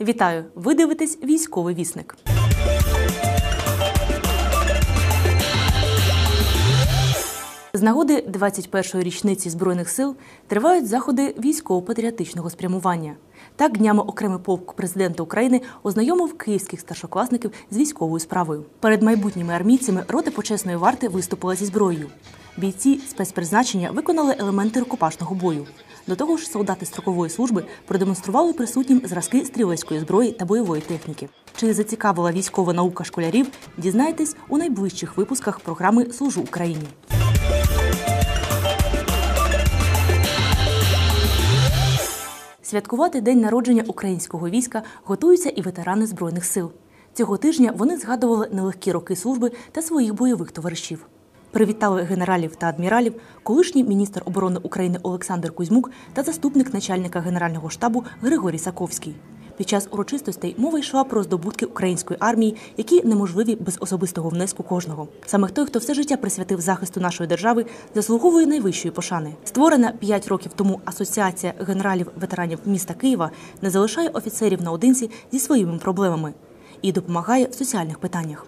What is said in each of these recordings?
Вітаю! Ви дивитесь військовий вісник. З нагоди 21-ї річниці збройних сил тривають заходи військово-патріотичного спрямування. Так днями окремий полк президента України ознайомив київських старшокласників з військовою справою. Перед майбутніми армійцями роти почесної варти виступила зі зброєю. Бійці спецпризначення виконали елементи рукопашного бою. До того ж, солдати строкової служби продемонстрували присутнім зразки стрілецької зброї та бойової техніки. Чи зацікавила військова наука школярів? Дізнайтесь у найближчих випусках програми Служу Україні. Святкувати день народження українського війська готуються і ветерани збройних сил. Цього тижня вони згадували нелегкі роки служби та своїх бойових товаришів. Привітали генералів та адміралів, колишній міністр оборони України Олександр Кузьмук та заступник начальника генерального штабу Григорій Саковський. Під час урочистостей мова йшла про здобутки української армії, які неможливі без особистого внеску кожного. Саме той, хто все життя присвятив захисту нашої держави, заслуговує найвищої пошани. Створена п'ять років тому асоціація генералів-ветеранів міста Києва не залишає офіцерів наодинці зі своїми проблемами і допомагає в соціальних питаннях.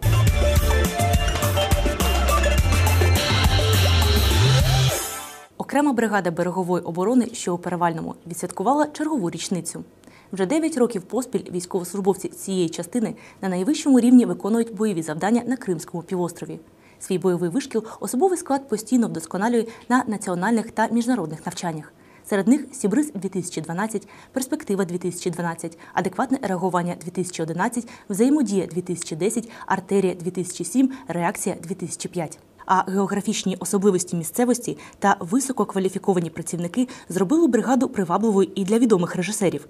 Окрема бригада берегової оборони, що у перевальному, відсвяткувала чергову річницю. Вже 9 років поспіль військовослужбовці цієї частини на найвищому рівні виконують бойові завдання на Кримському півострові. Свій бойовий вишкіл особовий склад постійно вдосконалює на національних та міжнародних навчаннях. Серед них Сібриз 2012, Перспектива 2012, Адекватне реагування 2011, Взаємодія 2010, Артерія 2007, Реакція 2005. А географічні особливості місцевості та висококваліфіковані працівники зробили бригаду привабливою і для відомих режисерів.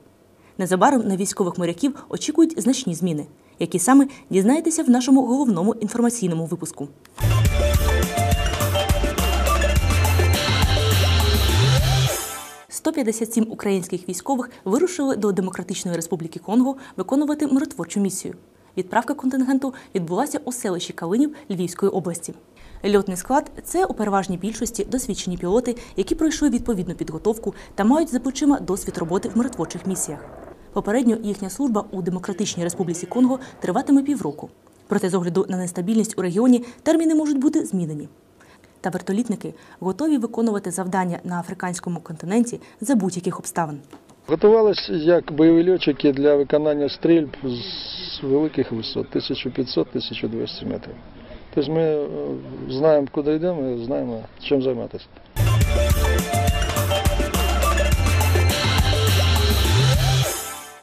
Незабаром на військових моряків очікують значні зміни, які саме дізнаєтеся в нашому головному інформаційному випуску. «157 українських військових вирушили до Демократичної Республіки Конго виконувати миротворчу місію. Відправка контингенту відбулася у селищі Калинів Львівської області. Льотний склад це у переважній більшості досвідчені пілоти, які пройшли відповідну підготовку та мають за плечима досвід роботи в миротворчих місіях. Попередньо їхня служба у Демократичній Республіці Конго триватиме півроку. Проте, з огляду на нестабільність у регіоні, терміни можуть бути змінені. Та вертолітники готові виконувати завдання на африканському континенті за будь-яких обставин. Готувалися як бойові льотчики для виконання стрільб з великих висот 1500-1200 метрів. Тобто ми е, знаємо, куди йдемо, знаємо, чим займатися.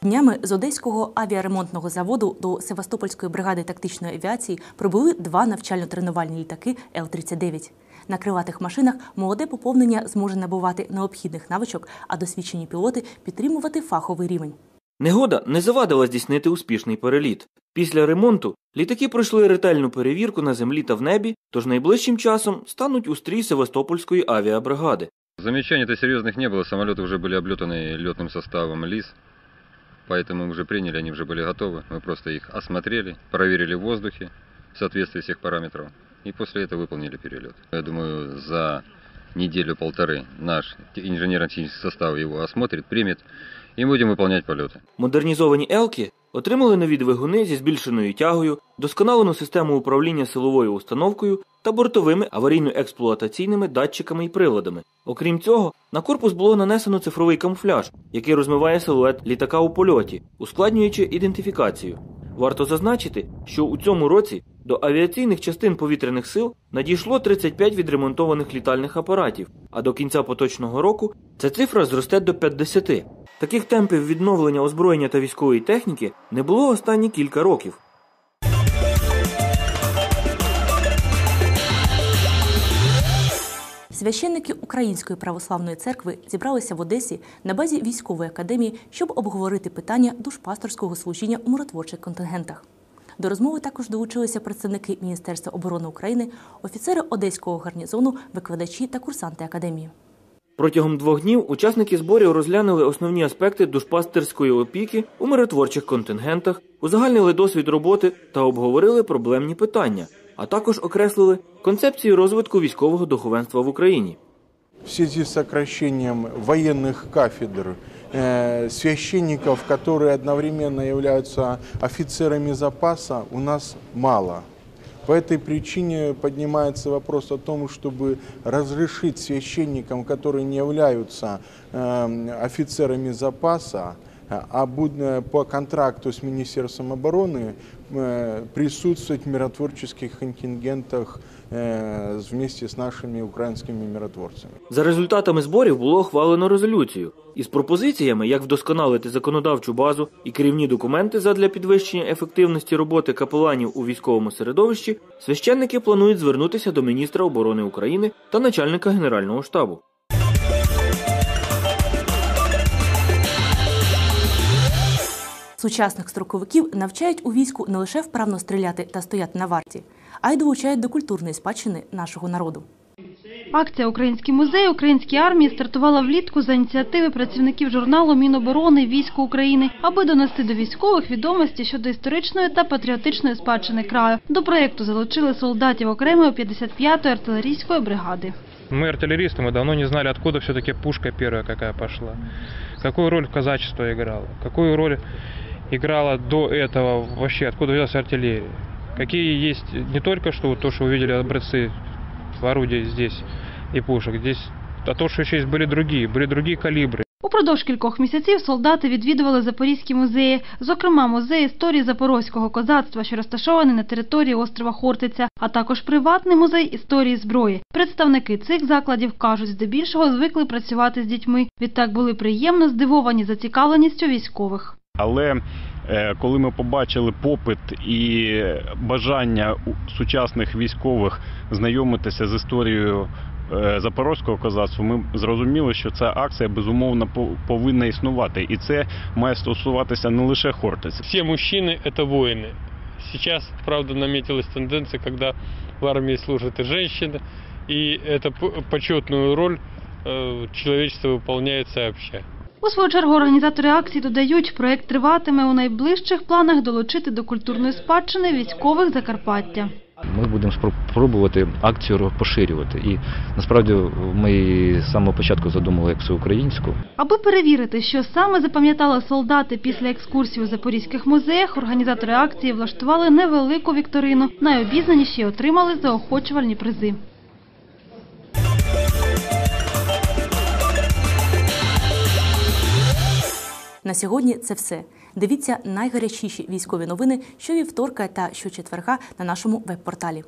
Днями з Одеського авіаремонтного заводу до Севастопольської бригади тактичної авіації прибули два навчально-тренувальні літаки Л-39. На крилатих машинах молоде поповнення зможе набувати необхідних навичок, а досвідчені пілоти підтримувати фаховий рівень. Негода не завадила здійснити успішний переліт. Після ремонту літаки пройшли ретельну перевірку на землі та в небі, тож найближчим часом стануть у стрій Севастопольської авіабригади. Замечаний-то серьезных не было, самолеты уже были облетаны летным составом ЛИС, поэтому мы уже приняли, они уже были готовы. Мы просто их осмотрели, проверили в воздухе в соответствии всех параметров и после этого выполнили перелет. Я думаю, за неделю-полторы наш инженерно-технический состав его осмотрит, примет, и будем выполнять полеты. Модернізовані елки отримали нові двигуни зі збільшеною тягою, досконалену систему управління силовою установкою та бортовими аварійно-експлуатаційними датчиками і приладами. Окрім цього, на корпус було нанесено цифровий камуфляж, який розмиває силует літака у польоті, ускладнюючи ідентифікацію. Варто зазначити, що у цьому році до авіаційних частин повітряних сил надійшло 35 відремонтованих літальних апаратів, а до кінця поточного року ця цифра зросте до 50. Таких темпів відновлення озброєння та військової техніки не було останні кілька років. Священники Української православної церкви зібралися в Одесі на базі військової академії, щоб обговорити питання душпасторського служіння у миротворчих контингентах. До розмови також долучилися представники Міністерства оборони України, офіцери одеського гарнізону, викладачі та курсанти академії. Протягом двох днів учасники зборів розглянули основні аспекти душпастерської опіки у миротворчих контингентах, узагальнили досвід роботи та обговорили проблемні питання, а також окреслили концепцію розвитку військового духовенства в Україні. В связи с сокращением военных кафедр, э, священников, которые одновременно являются офицерами запаса, у нас мало. По этой причине поднимается вопрос о том, чтобы разрешить священникам, которые не являются э, офицерами запаса, э, а буд- э, по контракту с Министерством обороны э, присутствовать в миротворческих контингентах э, вместе с нашими украинскими миротворцами. За результатами зборів було ухвалено резолюцію із пропозиціями, як вдосконалити законодавчу базу і керівні документи задля підвищення ефективності роботи капеланів у військовому середовищі. Священники планують звернутися до міністра оборони України та начальника генерального штабу. Сучасних строковиків навчають у війську не лише вправно стріляти та стояти на варті, а й долучають до культурної спадщини нашого народу. Акція Український музей українській армії стартувала влітку за ініціативи працівників журналу Міноборони Військо України, аби донести до військових відомості щодо історичної та патріотичної спадщини краю. До проєкту залучили солдатів окремої 55-ї артилерійської бригади. Мы артиллеристы, мы давно не знали, откуда все-таки пушка первая какая пошла. Какую роль казачество играло. Какую роль играла до этого вообще, откуда взялась артиллерия. Какие есть не только что вот то, что увидели образцы орудий здесь и пушек, здесь, а то, что еще есть были другие, были другие калибры. Упродовж кількох місяців солдати відвідували Запорізькі музеї, зокрема музей історії запорозького козацтва, що розташований на території острова Хортиця, а також приватний музей історії зброї. Представники цих закладів кажуть, здебільшого звикли працювати з дітьми. Відтак були приємно здивовані зацікавленістю військових. Але е, коли ми побачили попит і бажання у сучасних військових знайомитися з історією е, запорозького козацтва, ми зрозуміли, що ця акція безумовно по- повинна існувати, і це має стосуватися не лише Хортиці. все мужчины – это воины. Сейчас, правда, наметилась тенденция, когда в армии служат и женщины, и эту п- почетную роль э, человечество выполняет сообща. У свою чергу організатори акції додають, проект триватиме у найближчих планах долучити до культурної спадщини військових Закарпаття. Ми будемо спро- пробувати акцію поширювати. І насправді ми її з самого початку задумали як всеукраїнську. Аби перевірити, що саме запам'ятали солдати після екскурсії у запорізьких музеях, організатори акції влаштували невелику вікторину. Найобізнаніші отримали заохочувальні призи. На сьогодні це все. Дивіться найгарячіші військові новини щовівторка та щочетверга на нашому веб-порталі.